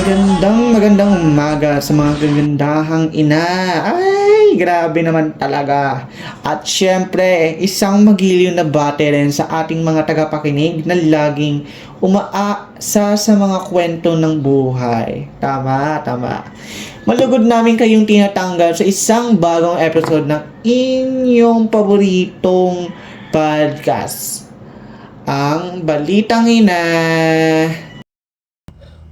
Magandang magandang umaga sa mga gagandahang ina. Ay, grabe naman talaga. At syempre, isang magiliw na bate rin sa ating mga tagapakinig na laging umaasa sa mga kwento ng buhay. Tama, tama. Malugod namin kayong tinatanggal sa isang bagong episode ng inyong paboritong podcast. Ang Balitang Ina.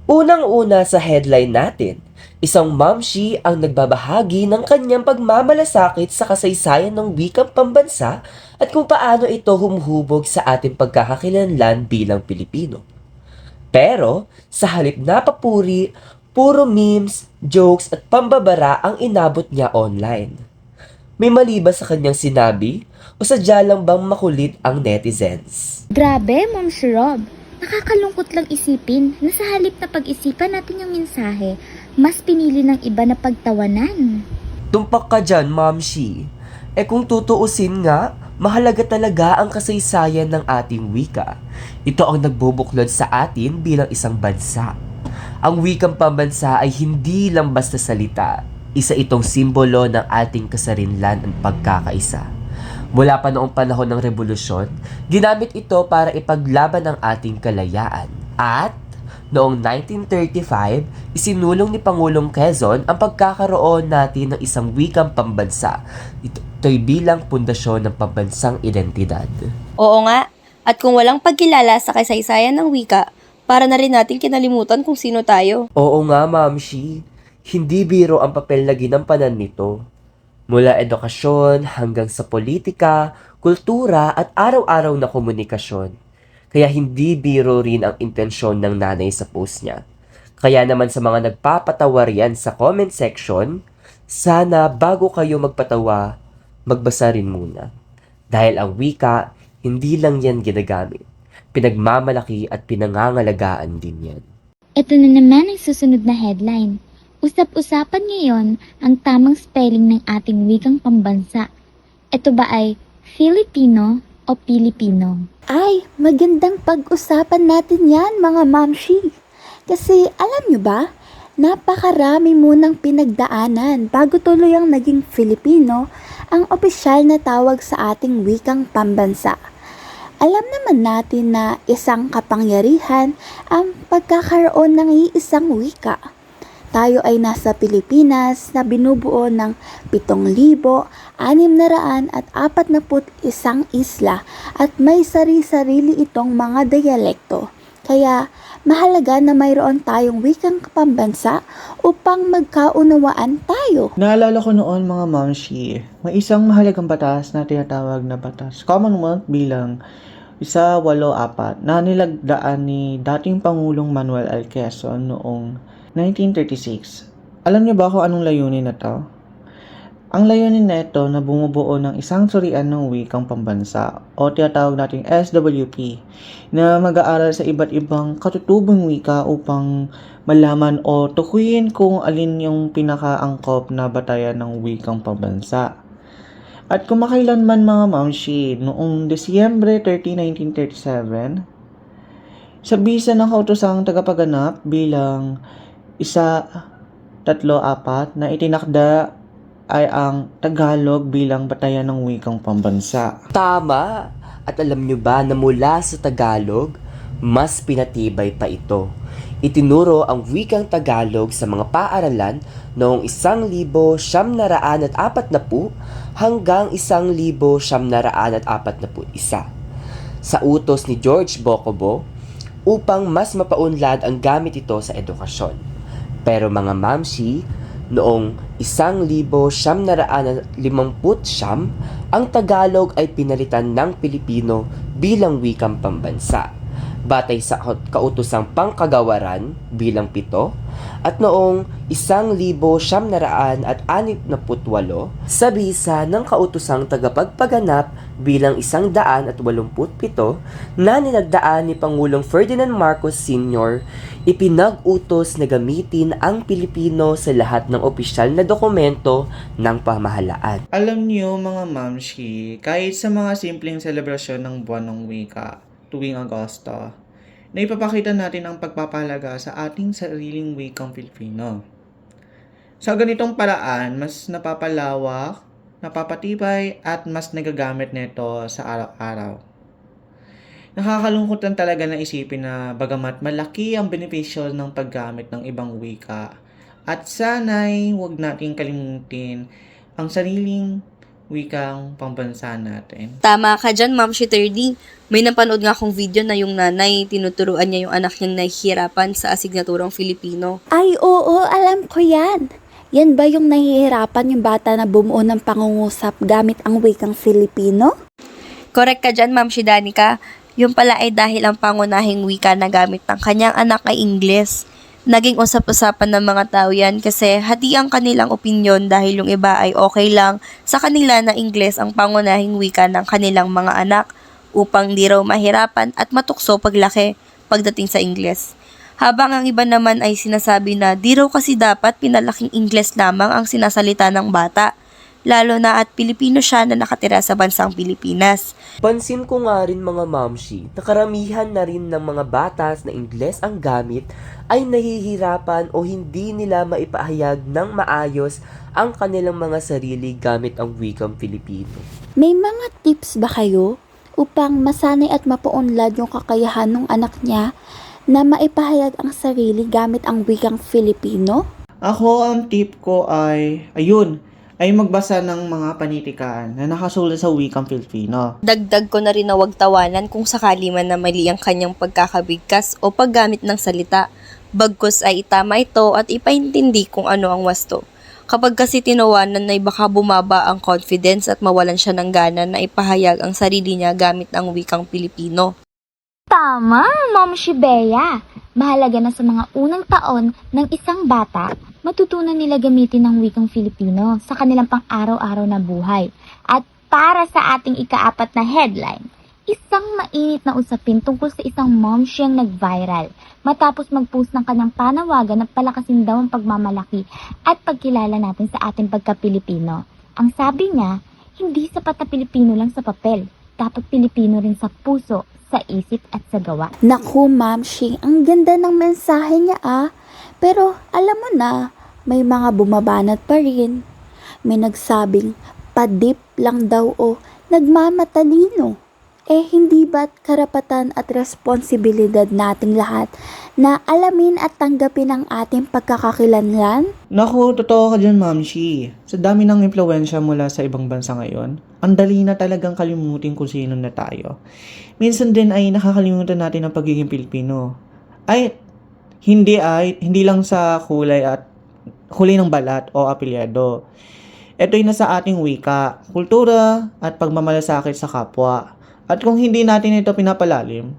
Unang-una sa headline natin, isang mamshi ang nagbabahagi ng kanyang pagmamalasakit sa kasaysayan ng wikang pambansa at kung paano ito humuhubog sa ating pagkakakilanlan bilang Pilipino. Pero, sa halip na papuri, puro memes, jokes at pambabara ang inabot niya online. May mali ba sa kanyang sinabi o sadya lang bang makulit ang netizens? Grabe, Ma'am Rob. Nakakalungkot lang isipin na sa halip na pag-isipan natin yung mensahe, mas pinili ng iba na pagtawanan. Tumpak ka dyan, Ma'am Shi. Eh kung tutuusin nga, mahalaga talaga ang kasaysayan ng ating wika. Ito ang nagbubuklod sa atin bilang isang bansa. Ang wikang pambansa ay hindi lang basta salita. Isa itong simbolo ng ating kasarinlan at pagkakaisa. Mula pa noong panahon ng revolusyon, ginamit ito para ipaglaban ang ating kalayaan. At Noong 1935, isinulong ni Pangulong Quezon ang pagkakaroon natin ng isang wikang pambansa. Ito'y bilang pundasyon ng pambansang identidad. Oo nga. At kung walang pagkilala sa kasaysayan ng wika, para na rin natin kinalimutan kung sino tayo. Oo nga, Ma'am Shi. Hindi biro ang papel na ginampanan nito. Mula edukasyon hanggang sa politika, kultura at araw-araw na komunikasyon. Kaya hindi biro rin ang intensyon ng nanay sa post niya. Kaya naman sa mga nagpapatawa riyan sa comment section, sana bago kayo magpatawa, magbasa rin muna. Dahil ang wika, hindi lang yan ginagamit. Pinagmamalaki at pinangangalagaan din yan. Ito na naman ang susunod na headline. Usap-usapan ngayon ang tamang spelling ng ating wikang pambansa. Ito ba ay Filipino o Pilipino? Ay, magandang pag-usapan natin yan mga mamshi. Kasi alam nyo ba, napakarami munang pinagdaanan bago tuloy ang naging Filipino ang opisyal na tawag sa ating wikang pambansa. Alam naman natin na isang kapangyarihan ang pagkakaroon ng iisang wika. Tayo ay nasa Pilipinas na binubuo ng 7,641 isla at may sari-sarili itong mga dialekto. Kaya mahalaga na mayroon tayong wikang pambansa upang magkaunawaan tayo. Naalala ko noon mga mamshi, may isang mahalagang batas na tinatawag na batas Commonwealth bilang isa walo apat na nilagdaan ni dating Pangulong Manuel L. Quezon noong 1936. Alam niyo ba kung anong layunin na to? Ang layunin na ito na bumubuo ng isang surian ng wikang pambansa o tinatawag nating SWP na mag-aaral sa iba't ibang katutubong wika upang malaman o tukuyin kung alin yung pinakaangkop na batayan ng wikang pambansa. At kung makailanman mga mamshi, noong Disyembre 30, 1937, sa bisa ng kautosang tagapaganap bilang isa, tatlo, apat na itinakda ay ang Tagalog bilang batayan ng wikang pambansa. Tama! At alam nyo ba na mula sa Tagalog, mas pinatibay pa ito. Itinuro ang wikang Tagalog sa mga paaralan noong 1,940 hanggang 1,941 sa utos ni George Bocobo upang mas mapaunlad ang gamit ito sa edukasyon. Pero mga mamsi, noong 1959, ang Tagalog ay pinalitan ng Pilipino bilang wikang pambansa. Batay sa kautosang pangkagawaran bilang pito, at noong 1968 sa bisa ng kautosang tagapagpaganap bilang 187 na ninagdaan ni Pangulong Ferdinand Marcos Sr., ipinag-utos na gamitin ang Pilipino sa lahat ng opisyal na dokumento ng pamahalaan. Alam niyo mga mamshi, kahit sa mga simpleng selebrasyon ng buwan ng wika tuwing Agosto, na ipapakita natin ang pagpapahalaga sa ating sariling wikang Filipino. Sa ganitong paraan, mas napapalawak, napapatibay at mas nagagamit nito sa araw-araw. Nakakalungkot lang talaga na isipin na bagamat malaki ang benepisyo ng paggamit ng ibang wika at sana'y huwag nating kalimutin ang sariling wikang pambansa natin. Tama ka dyan, Ma'am Shiturdi. May napanood nga akong video na yung nanay, tinuturuan niya yung anak niyang nahihirapan sa asignaturang Filipino. Ay, oo, alam ko yan. Yan ba yung nahihirapan yung bata na bumuo ng pangungusap gamit ang wikang Filipino? Correct ka dyan, Ma'am Shidanica. Yung pala ay dahil ang pangunahing wika na gamit ng kanyang anak ay Ingles. Naging usap-usapan ng mga tao yan kasi hati ang kanilang opinyon dahil yung iba ay okay lang sa kanila na Ingles ang pangunahing wika ng kanilang mga anak upang di raw mahirapan at matukso paglaki pagdating sa Ingles. Habang ang iba naman ay sinasabi na di raw kasi dapat pinalaking Ingles lamang ang sinasalita ng bata, lalo na at Pilipino siya na nakatira sa bansang Pilipinas. Pansin ko nga rin mga mamshi na karamihan na rin ng mga batas na Ingles ang gamit ay nahihirapan o hindi nila maipahayag ng maayos ang kanilang mga sarili gamit ang wikang Filipino. May mga tips ba kayo upang masanay at mapaunlad yung kakayahan ng anak niya na maipahayag ang sarili gamit ang wikang Filipino? Ako, ang tip ko ay, ayun, ay magbasa ng mga panitikaan na nakasulat sa wikang Filipino. Dagdag ko na rin na huwag tawanan kung sakali man na mali ang kanyang pagkakabigkas o paggamit ng salita. Bagkus ay itama ito at ipaintindi kung ano ang wasto. Kapag kasi tinawanan ay baka bumaba ang confidence at mawalan siya ng gana na ipahayag ang sarili niya gamit ang wikang Pilipino. Tama, Ma'am Shibea. Mahalaga na sa mga unang taon ng isang bata, matutunan nila gamitin ang wikang Filipino sa kanilang pang-araw-araw na buhay. At para sa ating ikaapat na headline, isang mainit na usapin tungkol sa isang mom siyang nag-viral matapos mag-post ng kanyang panawagan na palakasin daw ang pagmamalaki at pagkilala natin sa ating pagka-Pilipino. Ang sabi niya, hindi sapat na Pilipino lang sa papel, dapat Pilipino rin sa puso, sa isip at sa gawa. Naku, Ma'am Shing, ang ganda ng mensahe niya ah. Pero alam mo na, may mga bumabanat pa rin. May nagsabing, padip lang daw o nagmamatalino. Eh, hindi ba't karapatan at responsibilidad nating lahat na alamin at tanggapin ang ating pagkakakilanlan? Naku, totoo ka dyan, Ma'am Shi. Sa dami ng impluensya mula sa ibang bansa ngayon, ang dali na talagang kalimutin kung sino na tayo. Minsan din ay nakakalimutan natin ang pagiging Pilipino. Ay, hindi ay, hindi lang sa kulay at kulay ng balat o apelyado. Ito ay nasa ating wika, kultura at pagmamalasakit sa kapwa. At kung hindi natin ito pinapalalim,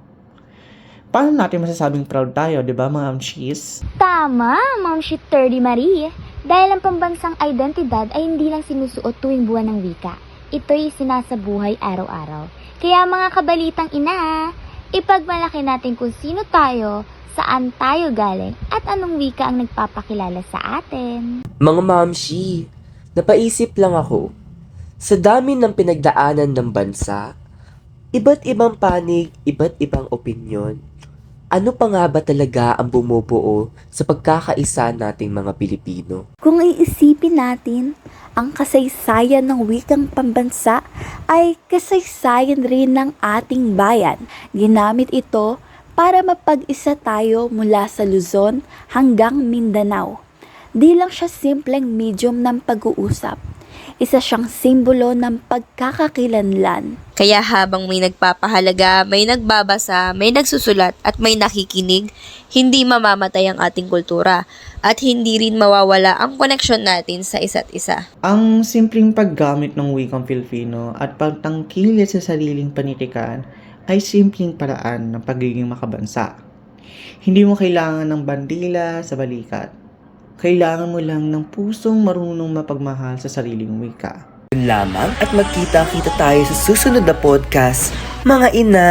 paano natin masasabing proud tayo, di ba mga amshis? Tama, Ma'am Shit 30 Marie. Dahil ang pambansang identidad ay hindi lang sinusuot tuwing buwan ng wika. Ito'y sinasabuhay araw-araw. Kaya mga kabalitang ina, ipagmalaki natin kung sino tayo, saan tayo galing, at anong wika ang nagpapakilala sa atin. Mga mamshi, napaisip lang ako, sa dami ng pinagdaanan ng bansa, iba't ibang panig, iba't ibang opinyon, ano pa nga ba talaga ang bumubuo sa pagkakaisa nating mga Pilipino? Kung iisipin natin, ang kasaysayan ng wikang pambansa ay kasaysayan rin ng ating bayan. Ginamit ito para mapag-isa tayo mula sa Luzon hanggang Mindanao. Di lang siya simpleng medium ng pag-uusap. Isa siyang simbolo ng pagkakakilanlan. Kaya habang may nagpapahalaga, may nagbabasa, may nagsusulat at may nakikinig, hindi mamamatay ang ating kultura at hindi rin mawawala ang koneksyon natin sa isa't isa. Ang simpleng paggamit ng wikang Filipino at pagtangkilik sa sariling panitikan ay simpleng paraan ng pagiging makabansa. Hindi mo kailangan ng bandila sa balikat. Kailangan mo lang ng pusong marunong mapagmahal sa sariling wika. Yun lamang at magkita-kita tayo sa susunod na podcast, mga ina!